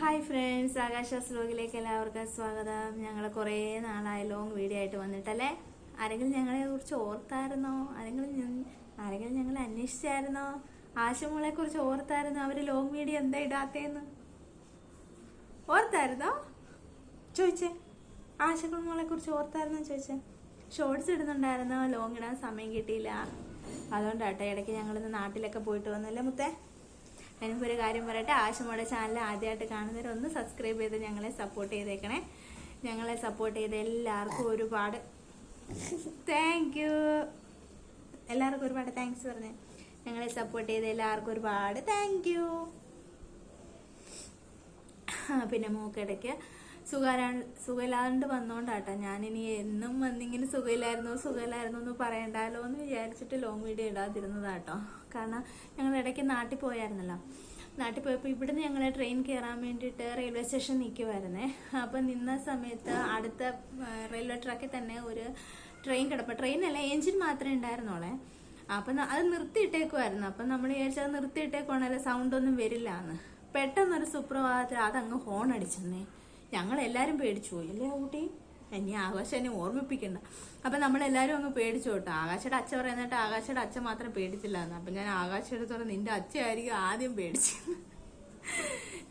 Hi friends ആകാശ സ്ലോഗിലേക്ക് എല്ലാവർക്കും സ്വാഗതം. ഞങ്ങൾ കുറേ നാളായി ലോങ് വീഡിയോ ആയിട്ട് വന്നിട്ടല്ലേ? ആരെങ്കിലും ഞങ്ങളെ കുറിച്ച് ഓർത്തായിരുന്നോ? ആരെങ്കിലും ആരെങ്കിലും ഞങ്ങളെ അന്വേഷിച്ചായിരുന്നോ? ആശമോളെ കുറിച്ച് ഓർത്തായിരുന്നോ? അവർ ലോങ് വീഡിയോ എന്താ ഇടാത്തേന്ന്? ഓർത്തായിരുന്നോ? ചോദിച്ചേ. ആശകുളമോളെ കുറിച്ച് ഓർത്തായിരുന്നോ? ചോദിച്ചേ. ഷോർട്സ് ഇടുന്നുണ്ടായിരുന്നോ? ലോങ് ഇടാൻ സമയം കിട്ടിയില്ല. അതുകൊണ്ടാട്ടെ ഇടയ്ക്ക് ഞങ്ങളിന്ന് നാട്ടിലൊക്കെ പോയിട്ട് വന്നല്ലേ മുത്തേ? ഞാനിപ്പോൾ ഒരു കാര്യം പറയട്ടെ? ആശമോടെ ചാനൽ ആദ്യമായിട്ട് കാണുന്നവർ ഒന്ന് സബ്സ്ക്രൈബ് ചെയ്ത് ഞങ്ങളെ സപ്പോർട്ട് ചെയ്തേക്കണേ. ഞങ്ങളെ സപ്പോർട്ട് ചെയ്ത എല്ലാവർക്കും ഒരുപാട് താങ്ക് യു എല്ലാവർക്കും ഒരുപാട് താങ്ക്സ് പറഞ്ഞേ. ഞങ്ങളെ സപ്പോർട്ട് ചെയ്ത എല്ലാവർക്കും ഒരുപാട് താങ്ക് യു പിന്നെ മൂക്കിടയ്ക്ക് സുഖാരാ സുഖമില്ലാണ്ട് വന്നോണ്ടാട്ടോ. ഞാനിനി എന്നും വന്നിങ്ങനെ സുഖമില്ലായിരുന്നു സുഖമില്ലായിരുന്നു എന്ന് പറയണ്ടല്ലോ എന്ന് വിചാരിച്ചിട്ട് ലോങ് വീഡിയോ ഇടാതിരുന്നതാട്ടോ. കാരണം ഞങ്ങൾ ഇടയ്ക്ക് നാട്ടിൽ പോയായിരുന്നല്ലോ. നാട്ടിൽ പോയപ്പോൾ ഇവിടുന്ന് ഞങ്ങൾ ട്രെയിൻ കയറാൻ വേണ്ടിയിട്ട് റെയിൽവേ സ്റ്റേഷൻ നിൽക്കുമായിരുന്നേ അപ്പം നിന്ന സമയത്ത് അടുത്ത റെയിൽവേ ട്രാക്കിൽ തന്നെ ഒരു ട്രെയിൻ കിടപ്പ് ട്രെയിൻ അല്ല എഞ്ചിൻ മാത്രമേ ഉണ്ടായിരുന്നോളെ അപ്പം അത് നിർത്തിയിട്ടേക്കുമായിരുന്നു അപ്പം നമ്മൾ വിചാരിച്ചത് നിർത്തിയിട്ടേക്കുവാണല്ലോ സൗണ്ട് ഒന്നും വരില്ല എന്ന് പെട്ടെന്നൊരു സുപ്രഭാതത്തിൽ അതങ്ങ് ഹോൺ അടിച്ചെന്നേ. ഞങ്ങൾ എല്ലാവരും പേടിച്ചു പോയി. അല്ലേ കുട്ടി ഇനി ആകാശം എന്നെ ഓർമ്മിപ്പിക്കണ്ട. അപ്പം നമ്മളെല്ലാവരും അങ്ങ് പേടിച്ചു കേട്ടോ ആകാശയുടെ അച്ഛൻ പറയുന്നിട്ട് ആകാശയുടെ അച്ഛൻ മാത്രം പേടിച്ചില്ല എന്ന്. അപ്പം ഞാൻ ആകാശയുടെ തുറന്ന് നിന്റെ അച്ഛയായിരിക്കും ആദ്യം പേടിച്ചു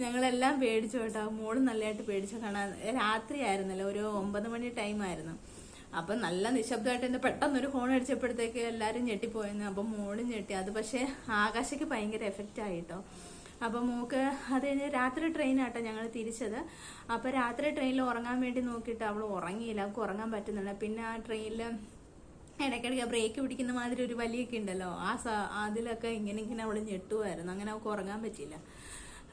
ഞങ്ങളെല്ലാം പേടിച്ചു കേട്ടോ മോൾ നല്ലതായിട്ട് പേടിച്ചു. കാണാൻ രാത്രിയായിരുന്നല്ലോ ഒരു ഒമ്പത് മണി ടൈം ആയിരുന്നു. അപ്പം നല്ല നിശബ്ദമായിട്ട് എന്നെ പെട്ടെന്നൊരു ഫോൺ അടിച്ചപ്പോഴത്തേക്ക് എല്ലാവരും ഞെട്ടിപ്പോയെന്ന്. അപ്പം മോളും ഞെട്ടി. അത് പക്ഷേ ആകാശയ്ക്ക് ഭയങ്കര എഫക്റ്റ് ആയിട്ടോ അപ്പം മോക്ക് അത് കഴിഞ്ഞ് രാത്രി ട്രെയിനാട്ടോ ഞങ്ങൾ തിരിച്ചത്. അപ്പോൾ രാത്രി ട്രെയിനിൽ ഉറങ്ങാൻ വേണ്ടി നോക്കിയിട്ട് അവൾ ഉറങ്ങിയില്ല. അവൾക്ക് ഉറങ്ങാൻ പറ്റുന്നില്ല. പിന്നെ ആ ട്രെയിനിൽ ഇടയ്ക്കിടയ്ക്ക് ബ്രേക്ക് പിടിക്കുന്ന മാതിരി ഒരു വലിയൊക്കെ ഉണ്ടല്ലോ. ആ അതിലൊക്കെ ഇങ്ങനെ ഇങ്ങനെ അവൾ ഞെട്ടുമായിരുന്നു അങ്ങനെ അവൾക്ക് ഉറങ്ങാൻ പറ്റിയില്ല.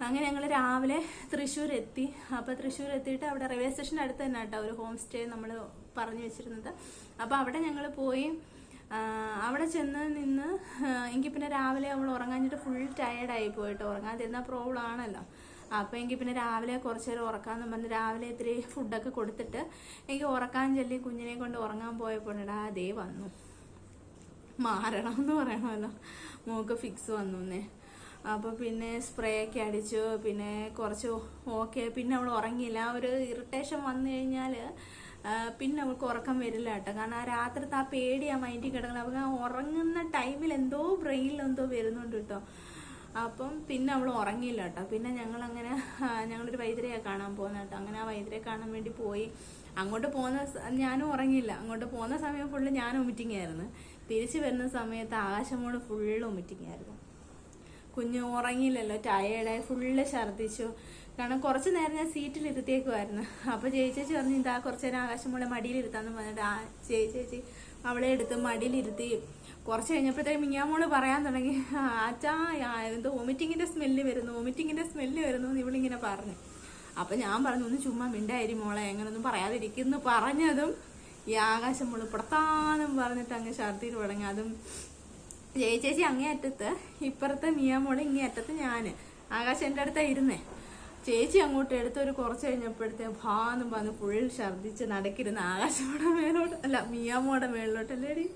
അങ്ങനെ ഞങ്ങൾ രാവിലെ തൃശ്ശൂർ എത്തി അപ്പോൾ തൃശ്ശൂർ എത്തിയിട്ട് അവിടെ റെയിൽവേ സ്റ്റേഷന്റെ അടുത്ത് തന്നെ കേട്ടോ ഒരു ഹോം സ്റ്റേ നമ്മൾ പറഞ്ഞു വെച്ചിരുന്നത്. അപ്പോൾ അവിടെ ഞങ്ങൾ പോയി അവിടെ ചെന്ന് നിന്ന് എനിക്ക് പിന്നെ രാവിലെ അവൾ ഉറങ്ങാഞ്ഞിട്ട് ഫുൾ ടയേർഡായി പോയിട്ട്. ഉറങ്ങാതിരുന്ന പ്രോബ്ലം ആണല്ലോ. അപ്പോൾ എങ്കിൽ പിന്നെ രാവിലെ കുറച്ച് നേരം ഉറക്കാമെന്ന് പറഞ്ഞ് രാവിലെ ഇത്തിരി ഫുഡൊക്കെ കൊടുത്തിട്ട് എനിക്ക് ഉറക്കാൻ ചൊല്ലി കുഞ്ഞിനെ കൊണ്ട് ഉറങ്ങാൻ പോയപ്പോഴാ അതേ വന്നു. മാറണം എന്ന് പറയണമല്ലോ. മൂക്ക് ഫിക്സ് വന്നു എന്നേ അപ്പോൾ പിന്നെ സ്പ്രേ ഒക്കെ അടിച്ചു. പിന്നെ കുറച്ച് ഓക്കെ പിന്നെ അവൾ ഉറങ്ങിയില്ല. ഒരു ഇറിറ്റേഷൻ വന്നു കഴിഞ്ഞാൽ പിന്നെ അവൾക്ക് ഉറക്കം വരില്ല കേട്ടോ. കാരണം ആ രാത്രിത്തെ ആ പേടി ആ മൈൻഡിൽ കിടക്കണം അവൾക്ക് ആ ഉറങ്ങുന്ന ടൈമിൽ എന്തോ ബ്രെയിനിൽ എന്തോ വരുന്നുണ്ട് കേട്ടോ. അപ്പം പിന്നെ അവൾ ഉറങ്ങിയില്ല കേട്ടോ. പിന്നെ ഞങ്ങൾ അങ്ങനെ ഞങ്ങളൊരു വൈദ്യരെയാണ് കാണാൻ പോകുന്നത് കേട്ടോ. അങ്ങനെ ആ വൈദ്യരെ കാണാൻ വേണ്ടി പോയി. അങ്ങോട്ട് പോകുന്ന ഞാനും ഉറങ്ങിയില്ല. അങ്ങോട്ട് പോകുന്ന സമയം ഫുള്ള് ഞാൻ ഒമിറ്റിംഗ് ആയിരുന്നു. തിരിച്ചു വരുന്ന സമയത്ത് ആകാശമോട് ഫുള്ള് ഒമിറ്റിംഗ് ആയിരുന്നു. കുഞ്ഞ് ഉറങ്ങിയില്ലല്ലോ ടയേർഡായി ഫുള്ള് ഛർദ്ദിച്ചു. കാരണം കുറച്ച് നേരം ഞാൻ സീറ്റിൽ ഇരുത്തിയേക്കുമായിരുന്നു അപ്പോൾ ചേച്ചി പറഞ്ഞു ഇതാ കുറച്ച് നേരം ആകാശം മോളെ മടിയിലിരുത്താന്ന് പറഞ്ഞിട്ട് ആ ചേച്ചി ചേച്ചി അവളെ എടുത്ത് മടിയിലിരുത്തി കുറച്ച് കഴിഞ്ഞപ്പോഴത്തേക്കും മിയാമോൾ പറയാൻ തുടങ്ങി ആച്ചാ എന്ത് വോമിറ്റിങ്ങിന്റെ സ്മെല്ല് വരുന്നു വോമിറ്റിങ്ങിന്റെ സ്മെല്ല് വരുന്നു എന്ന് ഇവളിങ്ങനെ പറഞ്ഞു. അപ്പൊ ഞാൻ പറഞ്ഞു ഒന്ന് ചുമ്മാ മിണ്ടായിരി മോളെ എങ്ങനൊന്നും പറയാതിരിക്കുന്നു പറഞ്ഞതും ഈ ആകാശം മോൾ പുറത്താന്നും പറഞ്ഞിട്ട് അങ്ങ് ഛർദ്ദിയിൽ തുടങ്ങി അതും ജയ ചേച്ചി അങ്ങേ അറ്റത്ത് ഇപ്പുറത്തെ നിയമോൾ ഇങ്ങേ അറ്റത്ത് ഞാൻ ആകാശം എന്റെ അടുത്താണ് ഇരുന്നേ. ചേച്ചി അങ്ങോട്ട് എടുത്ത് ഒരു കുറച്ച് കഴിഞ്ഞപ്പോഴത്തെ ഭാന്നും പറഞ്ഞ് ഫുൾ ഛർദ്ദിച്ച് നടക്കിരുന്ന ആകാശമോടെ മേലോട്ട് അല്ല മിയാമോടെ മേളിലോട്ട് അല്ലേടി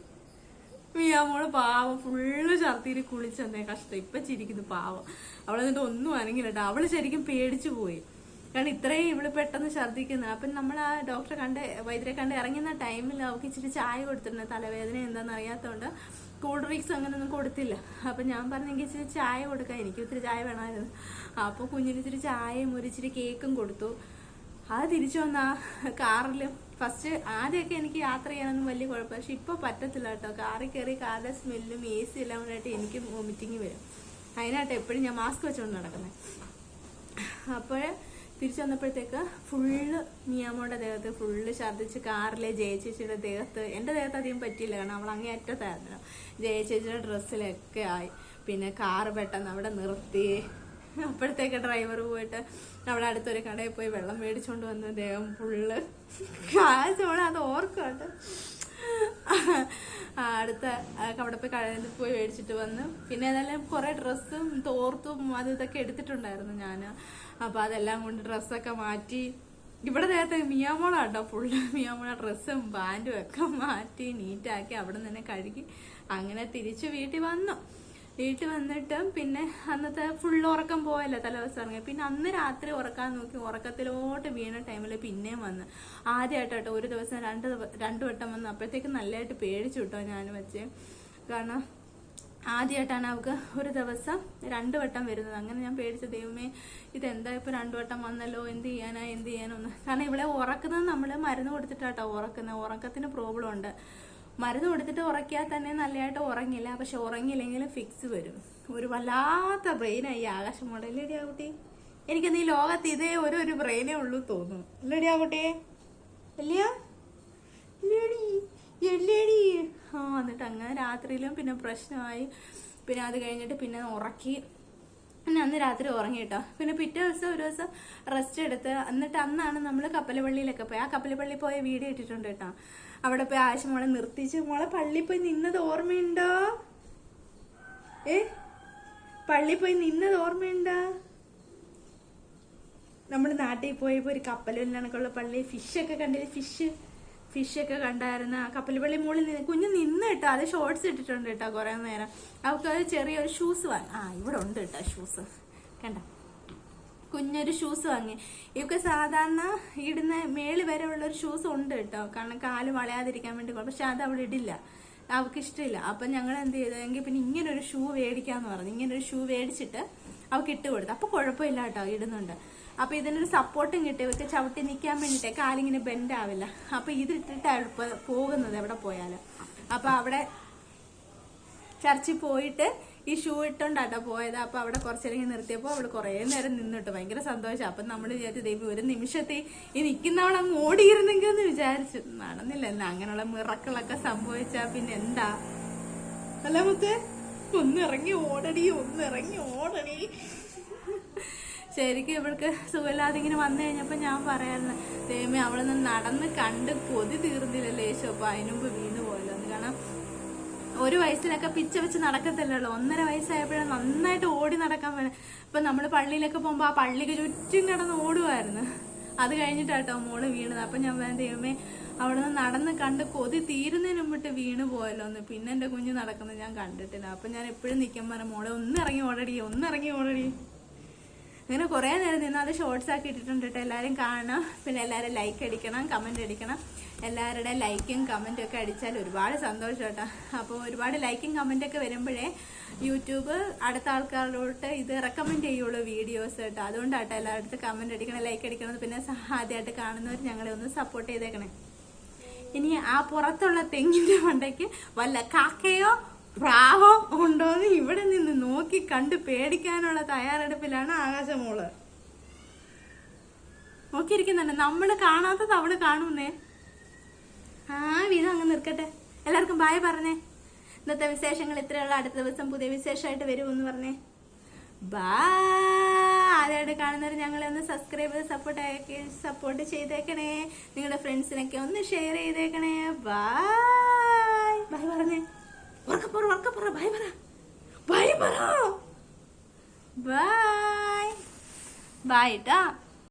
മിയാമോൾ പാവം ഫുള്ള് ഛർദ്ദിയിൽ കുളിച്ചെന്നേ കഷ്ടം. ഇപ്പം ചിരിക്കുന്നു പാവം. അവളെന്നിട്ട് ഒന്നും അനങ്ങില്ല അവൾ ശരിക്കും പേടിച്ചു പോയി. കാരണം ഇത്രയും ഇവൾ പെട്ടെന്ന് ഛർദ്ദിക്കുന്നത് അപ്പം നമ്മൾ ആ ഡോക്ടറെ കണ്ട് വൈദ്യരെ കണ്ട് ഇറങ്ങുന്ന ടൈമിൽ അവൾക്ക് ഇച്ചിരി ചായ കൊടുത്തിട്ടുണ്ട്. തലവേദന എന്താണെന്ന് അറിയാത്തതുകൊണ്ട് കൂൾ ഡ്രിങ്ക്സ് അങ്ങനെയൊന്നും കൊടുത്തില്ല. അപ്പം ഞാൻ പറഞ്ഞെങ്കിൽ ഇച്ചിരി ചായ കൊടുക്കാം. എനിക്ക് ഇത്തിരി ചായ വേണമായിരുന്നു. അപ്പോൾ കുഞ്ഞിന് ഇച്ചിരി ചായയും ഒരു ഇച്ചിരി കേക്കും കൊടുത്തു. അത് തിരിച്ചു വന്ന കാറിൽ ഫസ്റ്റ് ആദ്യമൊക്കെ എനിക്ക് യാത്ര ചെയ്യാനൊന്നും വലിയ കുഴപ്പം പക്ഷെ ഇപ്പോൾ പറ്റത്തില്ല കേട്ടോ. കാറിൽ കയറി കാറിലെ സ്മെല്ലും എ സി എല്ലാം കൂടായിട്ട് എനിക്ക് വോമിറ്റിങ് വരും. അതിനായിട്ട് എപ്പോഴും ഞാൻ മാസ്ക് വെച്ചുകൊണ്ട് നടക്കുന്നത് അപ്പോൾ തിരിച്ചു വന്നപ്പോഴത്തേക്ക് ഫുള്ള് മിയാമോടെ ദേഹത്ത് ഫുള്ള് ഛർദ്ദിച്ച് കാറിലെ ജയചേച്ചിയുടെ ദേഹത്ത്. എന്റെ ദേഹത്ത് അധികം പറ്റിയില്ല. കാരണം അവൾ അങ്ങേ അറ്റത്തായിരുന്നു ജയചേച്ചിയുടെ ഡ്രസ്സിലൊക്കെ ആയി. പിന്നെ കാറ് പെട്ടെന്ന് അവിടെ നിർത്തി. അപ്പോഴത്തേക്ക് ഡ്രൈവർ പോയിട്ട് അവിടെ അടുത്തൊരു കടയിൽ പോയി വെള്ളം മേടിച്ചുകൊണ്ട് വന്ന് ദേഹം ഫുള്ള് കാശോടെ അത് ഓർക്കോട്ടെ അടുത്ത അവിടെ പോയി കടയിൽ പോയി മേടിച്ചിട്ട് വന്ന്. പിന്നെ ഏതായാലും കുറെ ഡ്രസ്സും തോർത്തും അത് ഇതൊക്കെ എടുത്തിട്ടുണ്ടായിരുന്നു ഞാൻ അപ്പൊ അതെല്ലാം കൊണ്ട് ഡ്രസ്സൊക്കെ മാറ്റി. ഇവിടെ നേരത്തെ മിയാമോള മിയാമോളാട്ടോ ഫുള്ള് മിയാമോള ഡ്രസ്സും പാന്റും ഒക്കെ മാറ്റി നീറ്റാക്കി അവിടെ നിന്ന് തന്നെ കഴുകി അങ്ങനെ തിരിച്ചു വീട്ടിൽ വന്നു. വീട്ടിൽ വന്നിട്ട് പിന്നെ അന്നത്തെ ഫുൾ ഉറക്കം പോയല്ലോ തലേദിവസം ഇറങ്ങി പിന്നെ അന്ന് രാത്രി ഉറക്കാൻ നോക്കി ഉറക്കത്തിലോട്ട് വീണ ടൈമിൽ പിന്നെയും വന്ന്. ആദ്യമായിട്ട് കേട്ടോ ഒരു ദിവസം രണ്ട് രണ്ട് വട്ടം വന്ന്. അപ്പോഴത്തേക്ക് നല്ലതായിട്ട് പേടിച്ചു കേട്ടോ ഞാൻ വെച്ച്. കാരണം ആദ്യമായിട്ടാണ് അവൾക്ക് ഒരു ദിവസം രണ്ട് വട്ടം വരുന്നത്. അങ്ങനെ ഞാൻ പേടിച്ച ദൈവമേ ഇതെന്താ ഇപ്പൊ രണ്ടു വട്ടം വന്നല്ലോ? എന്ത് ചെയ്യാനാ? എന്ത് ചെയ്യാനോ? കാരണം ഇവിടെ ഉറക്കുന്നത് നമ്മൾ മരുന്ന് കൊടുത്തിട്ടാട്ടോ ഉറക്കുന്നത് ഉറക്കത്തിന് പ്രോബ്ലം ഉണ്ട്. മരുന്ന് കൊടുത്തിട്ട് ഉറക്കിയാൽ തന്നെ നല്ലതായിട്ട് ഉറങ്ങില്ല. പക്ഷെ ഉറങ്ങിയില്ലെങ്കിൽ ഫിക്സ് വരും. ഒരു വല്ലാത്ത ബ്രെയിനായി ആകാശം മോഡലടി ആ കുട്ടി ഈ ലോകത്ത് ഇതേ ഒരു ഒരു ബ്രെയിനേ ഉള്ളൂ തോന്നുന്നു. അല്ലേടി ആ കുട്ടിയെ അല്ലയാ? ഇല്ലേടി. ആ എന്നിട്ട് അങ്ങനെ രാത്രിയിലും പിന്നെ പ്രശ്നമായി. പിന്നെ അത് കഴിഞ്ഞിട്ട് പിന്നെ ഉറക്കി. പിന്നെ അന്ന് രാത്രി ഉറങ്ങി കേട്ടോ. പിന്നെ പിറ്റേ ദിവസം ഒരു ദിവസം റെസ്റ്റ് എടുത്ത്. എന്നിട്ട് അന്നാണ് നമ്മൾ കപ്പലപ്പള്ളിയിലൊക്കെ പോയി. ആ കപ്പലപ്പള്ളി പോയ വീഡിയോ ഇട്ടിട്ടുണ്ട് കേട്ടോ. അവിടെ പോയി ആശ മോളെ നിർത്തിച്ച് മോളെ പള്ളി പോയി നിന്നത് ഓർമ്മയുണ്ടോ? ഏ? പള്ളി പോയി നിന്നത് ഓർമ്മയുണ്ടോ? നമ്മൾ നാട്ടിൽ പോയപ്പോൾ ഒരു കപ്പലിനൊക്കെയുള്ള പള്ളി ഫിഷൊക്കെ കണ്ടില്ല ഫിഷ് ഫിഷൊക്കെ കണ്ടായിരുന്നു. ആ കപ്പൽ പള്ളി മുകളിൽ നിന്ന് കുഞ്ഞ് നിന്ന് കേട്ടോ. അത് ഷോർട്സ് ഇട്ടിട്ടുണ്ട് കേട്ടോ കുറേ നേരം. അവൾക്ക് അത് ചെറിയൊരു ഷൂസ് വാങ്ങി ആ ഇവിടെ ഉണ്ട് കേട്ടോ ഷൂസ് കണ്ട? കുഞ്ഞൊരു ഷൂസ് വാങ്ങി. ഇവക്ക് സാധാരണ ഇടുന്ന മേളി വരെ ഉള്ളൊരു ഷൂസ് ഉണ്ട് കേട്ടോ. കാരണം കാൽ വളയാതിരിക്കാൻ വേണ്ടി പക്ഷെ അത് അവിടെ ഇടില്ല. അവൾക്ക് ഇഷ്ടമില്ല. അപ്പൊ ഞങ്ങൾ എന്ത് ചെയ്തെങ്കിൽ പിന്നെ ഇങ്ങനൊരു ഷൂ മേടിക്കാന്ന് പറഞ്ഞു. ഇങ്ങനൊരു ഷൂ മേടിച്ചിട്ട് അവൾക്ക് ഇട്ട് കൊടുത്തു. അപ്പൊ കുഴപ്പമില്ല കേട്ടോ ഇടുന്നുണ്ട്. അപ്പൊ ഇതിനൊരു സപ്പോർട്ടും കിട്ടി. ഇവർക്ക് ചവിട്ടി നിൽക്കാൻ വേണ്ടിട്ട് കാലിങ്ങനെ ബെൻഡ് ആവില്ല. അപ്പൊ ഇതിട്ടിട്ടാണ് പോകുന്നത് എവിടെ പോയാലും. അപ്പൊ അവിടെ ചർച്ചിൽ പോയിട്ട് ഈ ഷൂ ഇട്ടോണ്ടാട്ടോ പോയത്. അപ്പൊ അവിടെ കുറച്ചേരം നിർത്തിയപ്പോ അവൾ കുറേ നേരം നിന്നിട്ട്. ഭയങ്കര സന്തോഷം. അപ്പൊ നമ്മൾ വിചാരിച്ചു ദൈവം ഒരു നിമിഷത്തെ ഈ നിൽക്കുന്നവളെ അങ്ങ് ഓടിയിരുന്നെങ്കിൽ എന്ന് വിചാരിച്ചു. നടന്നില്ല. എന്നാ അങ്ങനെയുള്ള മിറക്കളൊക്കെ സംഭവിച്ചാ പിന്നെ എന്താ? അല്ല മുത്തേ? ഒന്നിറങ്ങി ഓടടി ഒന്നിറങ്ങി ഓടടി. ശരിക്കും ഇവൾക്ക് സുഖമില്ലാതെ ഇങ്ങനെ വന്നു കഴിഞ്ഞപ്പോ ഞാൻ പറയായിരുന്നു ദൈവമേ അവളെ നടന്ന് കണ്ട് കൊതി തീർന്നില്ലല്ലോ യേശു. അപ്പൊ അതിനുമ്പ് വീണ് പോയല്ലോ കാരണം ഒരു വയസ്സിലൊക്കെ പിച്ച വെച്ച് നടക്കത്തില്ലല്ലോ. ഒന്നര വയസ്സായപ്പോഴും നന്നായിട്ട് ഓടി നടക്കാൻ വേണം ഇപ്പൊ നമ്മൾ പള്ളിയിലൊക്കെ പോകുമ്പോ ആ പള്ളിക്ക് ചുറ്റും കിടന്ന് ഓടുമായിരുന്നു അത് കഴിഞ്ഞിട്ടാട്ടോ മോൾ വീണത്. അപ്പൊ ഞാൻ വേണ്ട ദൈവമേ അവിടെ നിന്ന് നടന്ന് കണ്ട് കൊതി തീരുന്നതിന് മുമ്പിട്ട് വീണ് പോയല്ലോ എന്ന്. പിന്നെ എന്റെ കുഞ്ഞ് നടക്കുന്നത് ഞാൻ കണ്ടിട്ടില്ല. അപ്പൊ ഞാൻ എപ്പോഴും നിൽക്കാൻ പറഞ്ഞ മോളെ ഒന്നിറങ്ങി ഓടടി ഒന്നിറങ്ങി ഓടടി. അങ്ങനെ കുറേ നേരം നിന്ന് അത് ഷോർട്സ് ആക്കി ഇട്ടിട്ടുണ്ട് കേട്ടോ എല്ലാവരും കാണണം. പിന്നെ എല്ലാവരും ലൈക്ക് അടിക്കണം കമന്റ് അടിക്കണം. എല്ലാവരുടെ ലൈക്കും കമന്റും ഒക്കെ അടിച്ചാൽ ഒരുപാട് സന്തോഷം കേട്ടോ അപ്പോൾ ഒരുപാട് ലൈക്കും കമന്റൊക്കെ വരുമ്പോഴേ യൂട്യൂബ് അടുത്ത ആൾക്കാരോട്ട് ഇത് റെക്കമെൻഡ് ചെയ്യുള്ളൂ വീഡിയോസ് കേട്ടോ അതുകൊണ്ടാട്ടോ എല്ലായിടത്തും കമന്റ് അടിക്കണം ലൈക്ക് അടിക്കണം. പിന്നെ ആദ്യമായിട്ട് കാണുന്നവർ ഞങ്ങളെ ഒന്ന് സപ്പോർട്ട് ചെയ്തേക്കണേ. ഇനി ആ പുറത്തുള്ള തെങ്ങിന്റെ മണ്ടയ്ക്ക് വല്ല കാക്കയോ പ്രാവോ ഉണ്ടോന്ന് ഇവിടെ നിന്ന് നോക്കി കണ്ട് പേടിക്കാനുള്ള തയ്യാറെടുപ്പിലാണ് ആകാശമോൾ. നോക്കിയിരിക്കുന്നുണ്ട്. നമ്മൾ കാണാത്തത് അവൾ കാണുന്നേ. ആ വീതം അങ്ങ് നിൽക്കട്ടെ. എല്ലാവർക്കും ബായ് പറഞ്ഞേ. ഇന്നത്തെ വിശേഷങ്ങൾ ഇത്രയുള്ള. അടുത്ത ദിവസം പുതിയ വിശേഷമായിട്ട് വരുമെന്ന് പറഞ്ഞേ. ബാ ആദ്യമായിട്ട് കാണുന്നവർ ഞങ്ങളെ ഒന്ന് സബ്സ്ക്രൈബ് ചെയ്ത് സപ്പോർട്ട് ആക്കി സപ്പോർട്ട് ചെയ്തേക്കണേ. നിങ്ങളുടെ ഫ്രണ്ട്സിനൊക്കെ ഒന്ന് ഷെയർ ചെയ്തേക്കണേ. ബായ് ബൈ പറഞ്ഞേ. ഉറക്കപ്പുറ ഉറക്കപ്പുറ ബൈ പറ ബൈ പറ ബൈ ബൈ ട്ടാ